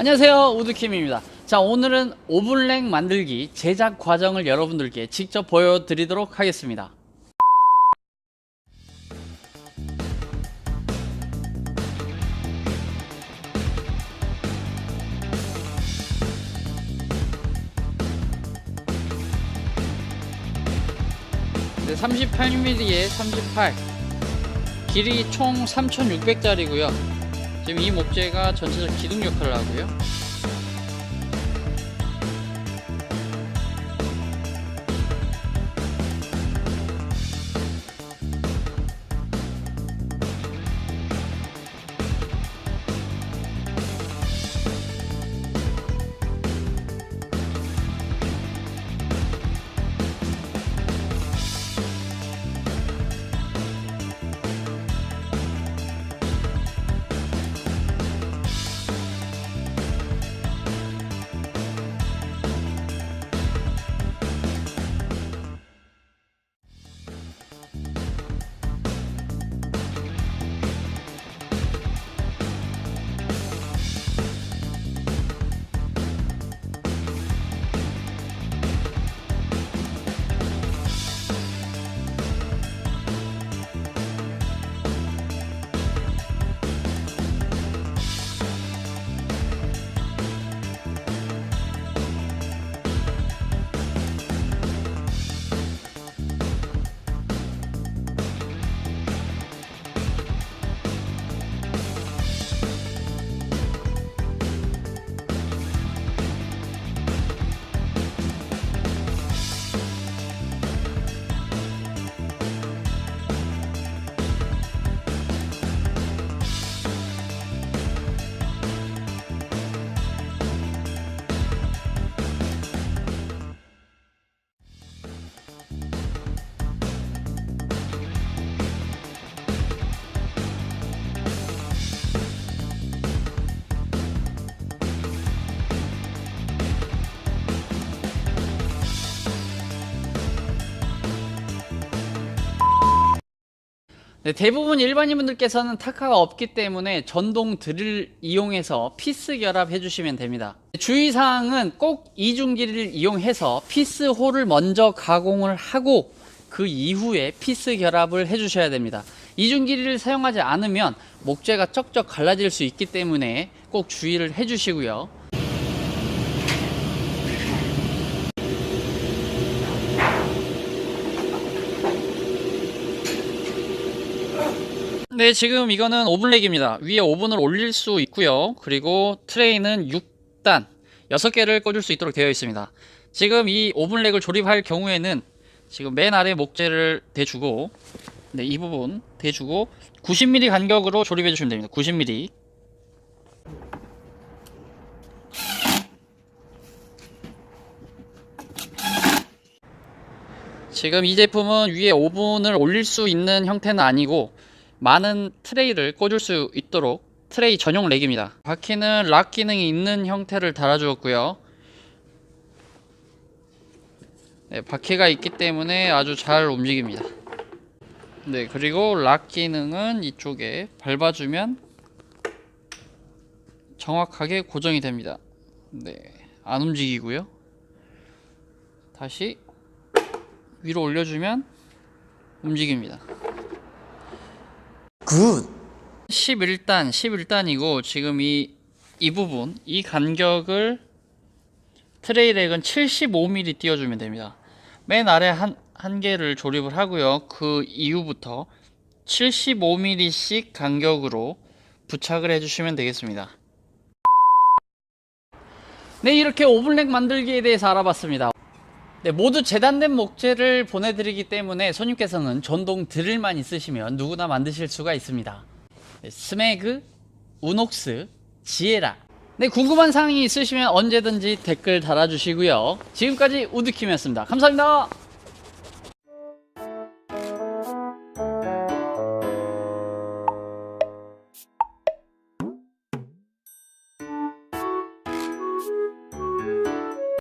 안녕하세요. 우드킴입니다. 자 오늘은 오븐렉 만들기 제작 과정을 여러분들께 직접 보여드리도록 하겠습니다. 네, 38mm에 38 길이 총 3600짜리고요 지금 이 목재가 전체적 기둥 역할을 하고요 네, 대부분 일반인분들께서는 타카가 없기 때문에 전동 드릴 이용해서 피스 결합해 주시면 됩니다. 주의사항은 꼭 이중기를 이용해서 피스 홀을 먼저 가공을 하고 그 이후에 피스 결합을 해 주셔야 됩니다. 이중기를 사용하지 않으면 목재가 쩍쩍 갈라질 수 있기 때문에 꼭 주의를 해 주시고요. 네, 지금 이거는 오븐렉입니다. 위에 오븐을 올릴 수 있고요. 그리고 트레이는 6단 6개를 꽂을 수 있도록 되어 있습니다. 지금 이 오븐렉을 조립할 경우에는 지금 맨 아래 목재를 대주고 네, 이 부분 대주고 90mm 간격으로 조립해 주시면 됩니다. 90mm. 지금 이 제품은 위에 오븐을 올릴 수 있는 형태는 아니고 많은 트레이를 꽂을 수 있도록 트레이 전용 렉입니다. 바퀴는 락 기능이 있는 형태를 달아주었고요. 네, 바퀴가 있기 때문에 아주 잘 움직입니다. 네, 그리고 락 기능은 이쪽에 밟아주면 정확하게 고정이 됩니다. 네, 안 움직이고요. 다시 위로 올려주면 움직입니다. 굿. 11단, 11단이고 지금 이, 이 부분, 이 간격을 트레이렉은 75mm 띄워주면 됩니다. 맨 아래 한, 한 개를 조립을 하고요. 그 이후부터 75mm씩 간격으로 부착을 해주시면 되겠습니다. 네, 이렇게 오븐렉 만들기에 대해서 알아봤습니다. 네, 모두 재단된 목재를 보내드리기 때문에 손님께서는 전동 드릴만 있으시면 누구나 만드실 수가 있습니다. 네, 스매그, 우녹스, 지에라. 네, 궁금한 사항이 있으시면 언제든지 댓글 달아주시고요. 지금까지 우드킴이었습니다. 감사합니다.